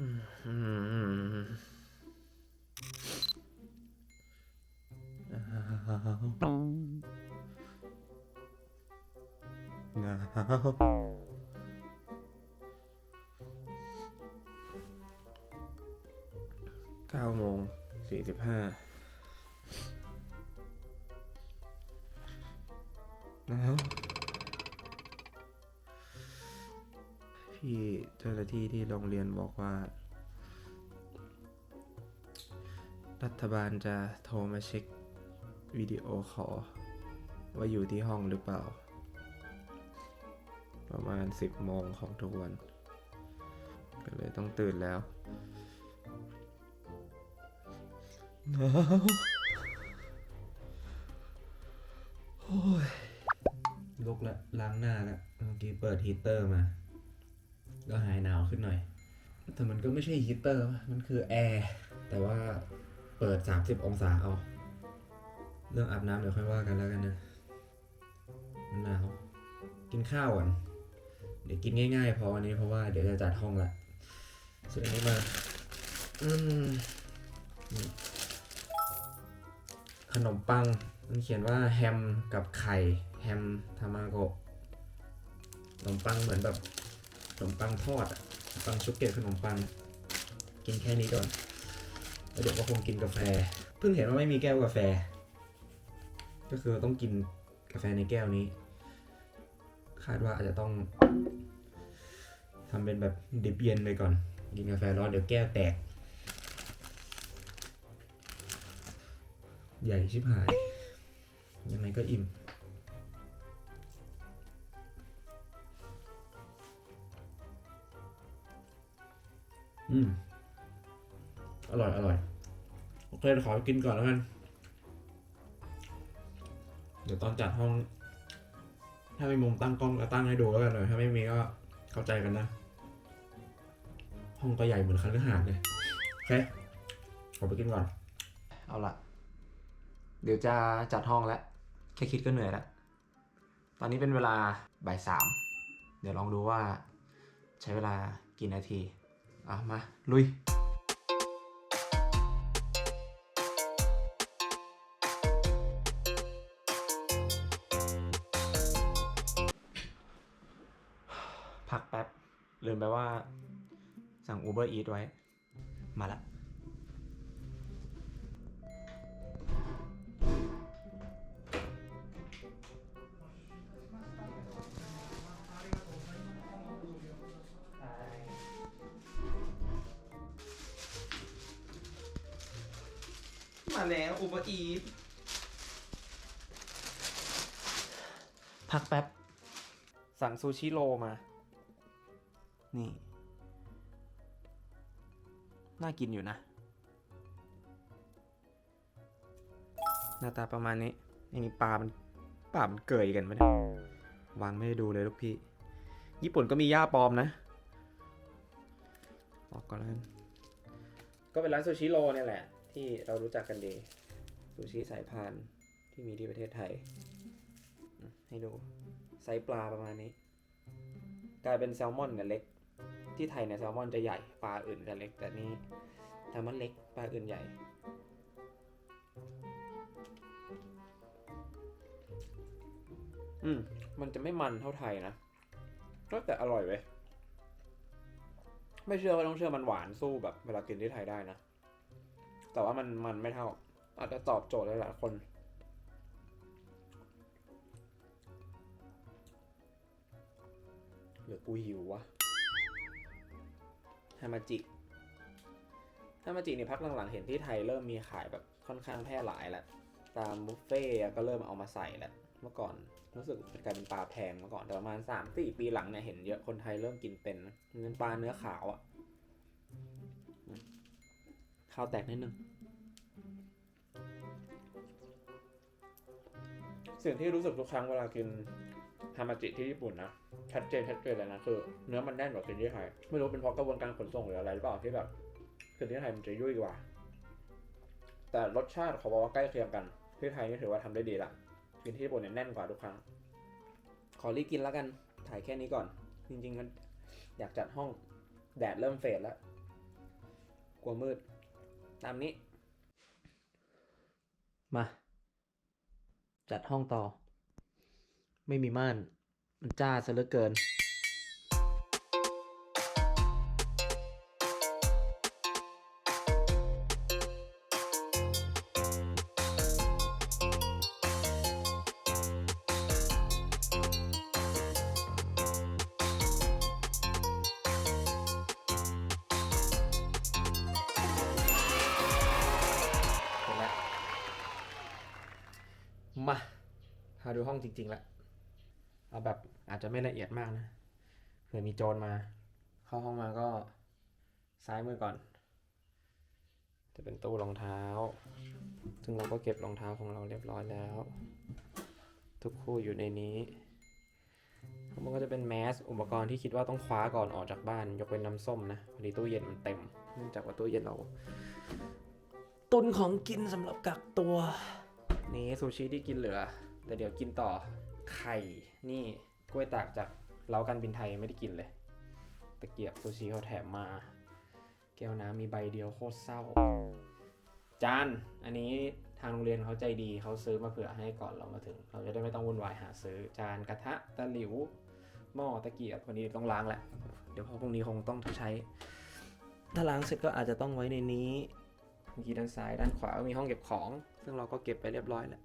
อืมอืมหนาเก้าโมงสี่สิบห้าหนาว พี่เจ้าหน้าที่ที่โรงเรียนบอกว่า รัฐบาลจะโทรมาเช็ควิดีโอคอลว่าอยู่ที่ห้องหรือเปล่า ประมาณ 10 โมงของทุกวัน ก็เลยต้องตื่นแล้วหนาวโอ้ยลุกละล้างหน้าละเมื่อกี้เปิดฮีตเตอร์มา ก็หายหนาวขึ้นหน่อย แต่มันก็ไม่ใช่ฮีเตอร์ มันคือแอร์ แต่ว่าเปิด 30 องศาเอา เรื่องอาบน้ำเดี๋ยวค่อยว่ากันแล้วกันนะ มันหนาว กินข้าวก่อน เดี๋ยวกินง่ายๆพอวันนี้เพราะว่าเดี๋ยวจะจัดห้องละส่วนนี้มา อืมขนมปัง มันเขียนว่าแฮมกับไข่ แฮมทามาโกะขนมปังเหมือนแบบ ขนมปังทอดอะขนมปังชุบเกล็ดขนมปัง กินแค่นี้ก่อนแล้วเดี๋ยวก็คงกินกาแฟ เพิ่งเห็นว่าไม่มีแก้วกาแฟ ก็คือต้องกินกาแฟในแก้วนี้ คาดว่าอาจจะต้องทำเป็นแบบดิบเย็นไปก่อน กินกาแฟร้อนเดี๋ยวแก้วแตก ใหญ่ชิบหาย ยังไงก็อิ่ม อืม อร่อย อร่อย โอเคขอกินก่อนแล้วกัน เดี๋ยวตอนจัดห้อง ถ้ามีมุมตั้งกล้องก็ตั้งให้ดูแล้วกันหน่อย ถ้าไม่มีก็เข้าใจกันนะ ห้องก็ใหญ่เหมือนคันฤหาสน์เลย โอเค ขอไปกินก่อน เอาละเดี๋ยวจะจัดห้องแล้ว แค่คิดก็เหนื่อยแล้ว ตอนนี้เป็นเวลาบ่ายสาม เดี๋ยวลองดูว่าใช้เวลากี่นาที อะมา ลุย พักแป๊บลืมไปว่าสั่ง Uber Eats ไว้ มาละ มาแล้ว Uber Eats พักแป๊บ สั่งซูชิโรมา นี่ น่ากินอยู่นะ หน้าตาประมาณนี้อันนี้ปลามันปลามันเกยกันไหมเนี่ยวางไม่ได้ดูเลยลูกพี่ ญี่ปุ่นก็มีย่าปลอมนะ ออกก่อนแล้วกันก็เป็นร้านซูชิโรเนี่ยแหละ ที่เรารู้จักกันดีซูชิสายพานที่มีที่ประเทศไทย ให้ดูไซส์ปลาประมาณนี้ กลายเป็นแซลมอนกับเล็ก ที่ไทยเนี่ยแซลมอนจะใหญ่ปลาอื่นจะเล็ก แต่นี่แซลมอนเล็กปลาอื่นใหญ่อืมมันจะไม่มันเท่าไทยนะก็แต่อร่อยเว้ยไม่เชื่อว่าต้องเชื่อมันหวานสู้แบบเวลากินที่ไทยได้นะ แต่ว่ามันมันไม่เท่า อาจจะตอบโจทย์หลายๆคนหรือกูหิววะฮามาจิฮามาจินี่พักหลังๆเห็นที่ไทยเริ่มมีขายแบบค่อนข้างแพร่หลายแล้ว ตามบุฟเฟ่ก็เริ่มเอามาใส่แล้ว เมื่อก่อนรู้สึกเป็นกลายเป็นปลาแพงเมื่อก่อนแต่ประมาณสามสี่ปีหลังเนี่ยเห็นเยอะคนไทยเริ่มกินเป็นนะมันเป็นปลาเนื้อขาวอะ่ะ ข้าวแตกนิดนึง สิ่งที่รู้สึกทุกครั้งเวลากินฮามาจิที่ญี่ปุ่นนะชัดเจนชัดเจนเลยนะคือเนื้อมันแน่นกว่ากินที่ไทยไม่รู้เป็นเพราะกระบวนการขนส่งหรืออะไรหรือเปล่าที่แบบกินที่ไทยมันจะยุ่ยกว่า แต่รสชาติเขาบอกว่าใกล้เคียงกันที่ไทยนี่ถือว่าทำได้ดีละกินที่ญี่ปุ่นเนี่ยแน่นกว่าทุกครั้ง ขอรีบกินแล้วกันถ่ายแค่นี้ก่อน จริงๆมันอยากจัดห้องแดดเริ่มเฟดแล้วกลัวมืด ตามนี้ มา จัดห้องต่อ ไม่มีม่าน มันจ้าซะเหลือเกิน มาพาดูห้องจริงๆละเอาแบบอาจจะไม่ละเอียดมากนะเผื่อมีโจรมา เข้าห้องมาก็ซ้ายมือก่อน จะเป็นตู้รองเท้า ซึ่งเราก็เก็บรองเท้าของเราเรียบร้อยแล้ว ทุกคู่อยู่ในนี้ข้างบนก็จะเป็นแมสอุปกรณ์ที่คิดว่าต้องคว้าก่อนออกจากบ้าน ยกเว้นน้ำส้มนะพอดีตู้เย็นมันเต็ม เนื่องจากว่าตู้เย็นเรา ตุนของกินสำหรับกักตัว นี่ซูชิที่กินเหลือ แต่เดี๋ยวกินต่อไข่นี่กล้วยตากจากเล้าการบินไทยไม่ได้กินเลยตะเกียบซูชิเขาแถมมา แก้วน้ำมีใบเดียวโคตรเศร้า จาน อันนี้ทางโรงเรียนเขาใจดีเขาซื้อมาเผื่อให้ก่อนเรามาถึง เราจะได้ไม่ต้องวุ่นวายหาซื้อ จานกระทะตะหลิว หม้อตะเกียบวันนี้ต้องล้างแหละ เดี๋ยวพอพรุ่งนี้คงต้องใช้ ถ้าล้างเสร็จก็อาจจะต้องไว้ในนี้เมื่อกี้ด้านซ้ายด้านขวาก็มีห้องเก็บของ ซึ่งเราก็เก็บไปเรียบร้อยแล้ว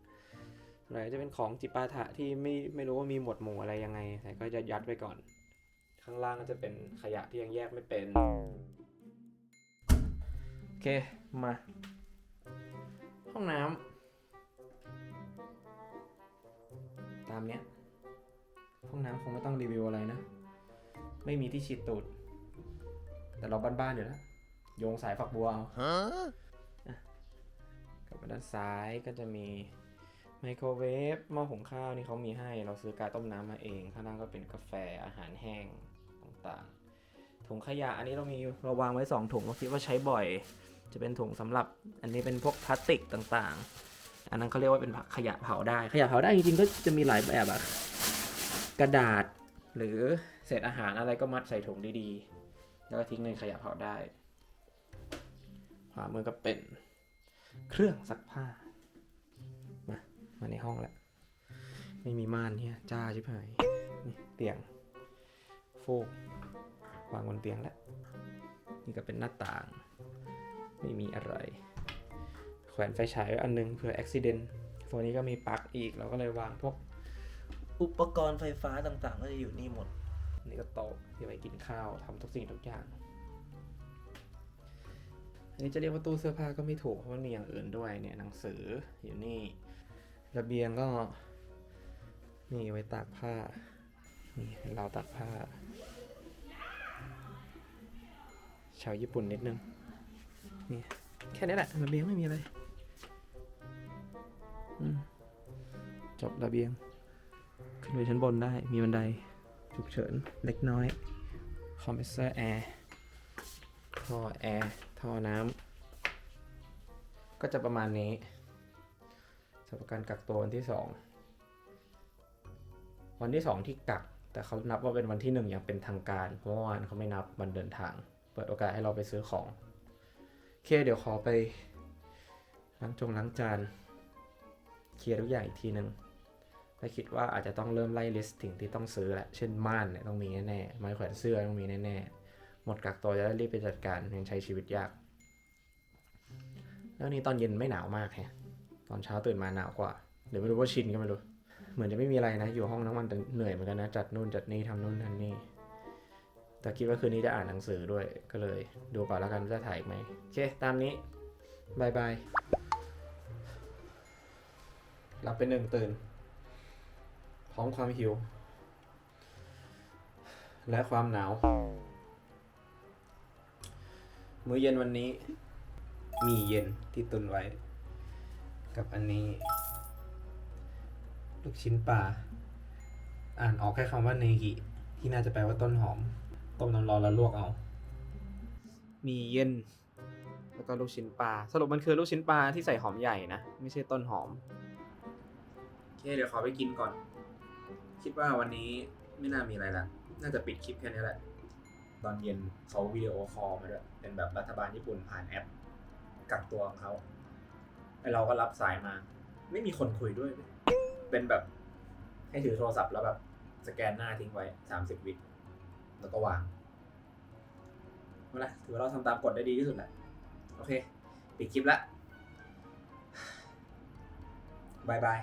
อะไรจะเป็นของจิปาถะที่ไม่ไม่รู้ว่ามีหมวดหมู่อะไรยังไง แต่ก็จะยัดไว้ก่อน ข้างล่างก็จะเป็นขยะที่ยังแยกไม่เป็นโอเคมา ห้องน้ำตามเนี้ยห้องน้ำคงไม่ต้องรีวิวอะไรนะ ไม่มีที่ฉีดตูด แต่เราบ้านๆอยู่แล้วโยงสายฝักบัวเอา มาด้านซ้ายก็จะมีไมโครเวฟหม้อหุงข้าวนี่เขามีให้เราซื้อกาต้มน้ำมาเอง ข้างล่างก็เป็นกาแฟอาหารแห้งต่างๆ ถุงขยะอันนี้เรามีเราวางไว้ 2 ถุงเราคิดว่าใช้บ่อย จะเป็นถุงสำหรับอันนี้เป็นพวกพลาสติกต่างๆ อันนั้นเขาเรียกว่าเป็นขยะเผาได้ ขยะเผาได้จริงๆก็จะมีหลายแบบอะกระดาษหรือเศษอาหารอะไรก็มัดใส่ถุงดีๆ แล้วก็ทิ้งในขยะเผาได้ขวามือก็เป็น เครื่องซักผ้า มา มาในห้องแล้วไม่มีม่านเนี่ยจ้าชิบหายนี่เตียง โฟกวางบนเตียงแล้ว นี่ก็เป็นหน้าต่าง ไม่มีอะไร แขวนไฟฉายไว้อันนึงเผื่ออุบิเหตุตัวนี้ก็มีปลั๊กอีก เราก็เลยวางพวกอุปกรณ์ไฟฟ้าต่างๆ ก็จะอยู่นี่หมด นี่ก็โต๊ะที่ไว้กินข้าวทำทุกสิ่งทุกอย่าง อันนี้จะเรียกว่าตู้เสื้อผ้าก็ไม่ถูกเพราะมันมีอย่างอื่นด้วยเนี่ยหนังสืออยู่นี่ ระเบียงก็นี่ไว้ตากผ้า นี่เราวตากผ้า ชาวญี่ปุ่นนิดนึง นี่แค่นี้แหละระเบียงไม่มีอะไรจบระเบียง ขึ้นไปชั้นบนได้มีบันไดฉุกเฉินเล็กน้อย คอมเพรสเซอร์แอร์ท่อแอร์ ท่อน้ำก็จะประมาณนี้สำหรับการกักตัววันที่สองวันที่สองที่กัก แต่เขานับว่าเป็นวันที่หนึ่งอย่างเป็นทางการ เพราะเมื่อวานเขาไม่นับวันเดินทาง เปิดโอกาสให้เราไปซื้อของโอเคเดี๋ยวขอไปล้างจงล้างจานเคลียร์ทุกอย่างอีกทีหนึ่งและคิดว่าอาจจะต้องเริ่มไล่ลิสต์สิ่งที่ต้องซื้อแหละ เช่นม่านเนี่ยต้องมีแน่ๆ ไม้แขวนเสื้อต้องมีแน่ๆ หมดกักตัวจะได้รีบไปจัดการยังใช้ชีวิตยาก แล้วนี่ตอนเย็นไม่หนาวมากแฮะตอนเช้าตื่นมาหนาวกว่าเดี๋ยวไม่รู้ว่าชินก็ไม่รู้ เหมือนจะไม่มีอะไรนะ อยู่ห้องทั้งวันแต่เหนื่อยเหมือนกันนะจัดนู่นจัดนี่ทำนู่นทำนี่แต่คิดว่าคืนนี้จะอ่านหนังสือด้วยก็เลย ดูก่อนแล้วกันจะถ่ายไหมโอเคตามนี้บายบายหลับเป็นหนึ่งตื่น พร้อมความหิว และความหนาว มื้อเย็นวันนี้ มีเย็นที่ตุนไว้ กับอันนี้ ลูกชิ้นปลาอ่านออกแค่คำว่าเนกิที่น่าจะแปลว่าต้นหอม ต้มน้ำร้อนแล้วลวกเอา มีเย็น แล้วก็ลูกชิ้นปลาสรุปมันคือลูกชิ้นปลาที่ใส่หอมใหญ่นะ ไม่ใช่ต้นหอมโอเคเดี๋ยวขอไปกินก่อน คิดว่าวันนี้ไม่น่ามีอะไรละน่าจะปิดคลิปแค่นี้แหละ ตอนเย็นเขาวิดีโอคอลมาด้วยเป็นแบบรัฐบาลญี่ปุ่นผ่านแอป กักตัวของเขาไอเราก็รับสายมา ไม่มีคนคุยด้วย เป็นแบบให้ถือโทรศัพท์แล้วแบบสแกนหน้าทิ้งไว้สามสิบวิแล้วก็วางเอาละถือว่าเราทำตามกฎได้ดีที่สุดแหละโอเค ปิดคลิปละบายบาย